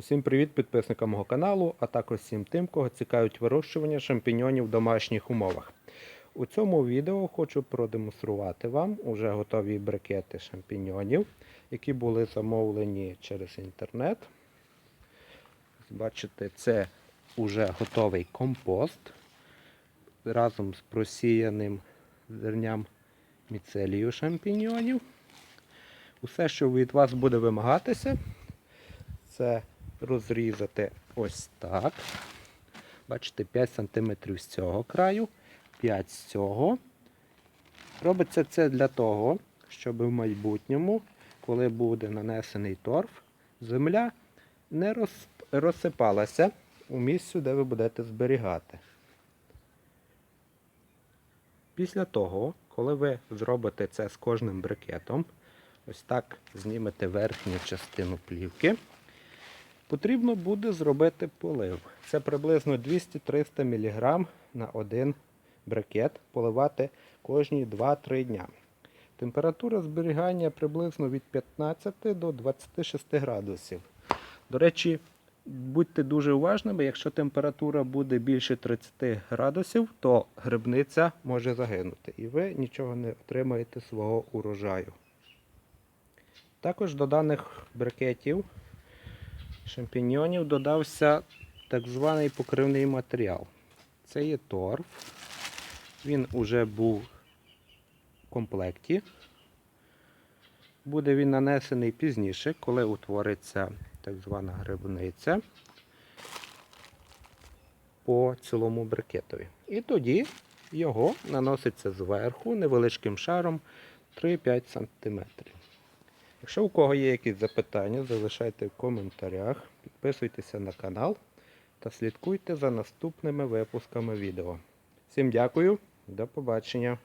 Усім привіт підписникам мого каналу, а також всім тим, кого цікавить вирощування шампіньонів в домашніх умовах. У цьому відео хочу продемонструвати вам уже готові брикети шампіньонів, які були замовлені через інтернет. Бачите, це уже готовий компост разом з просіяним зерням міцелію шампіньонів. Усе, що від вас буде вимагатися, це розрізати ось так. Бачите, 5 см з цього краю, 5 з цього. Робиться це для того, щоб в майбутньому, коли буде нанесений торф, земля не розсипалася у місцю, де ви будете зберігати. Після того, коли ви зробите це з кожним брикетом, ось так знімете верхню частину плівки, потрібно буде зробити полив. Це приблизно 200-300 мг на один брикет, поливати кожні 2-3 дня. Температура зберігання приблизно від 15 до 26 градусів. До речі, будьте дуже уважними, якщо температура буде більше 30 градусів, то грибниця може загинути і ви нічого не отримаєте свого урожаю. Також до даних брикетів шампіньйонів додався так званий покривний матеріал. Це є торф. Він уже був в комплекті. Буде він нанесений пізніше, коли утвориться так звана грибниця по цілому брикетові. І тоді його наноситься зверху невеличким шаром 3-5 см. Якщо у кого є якісь запитання, залишайте в коментарях, підписуйтеся на канал та слідкуйте за наступними випусками відео. Всім дякую, до побачення!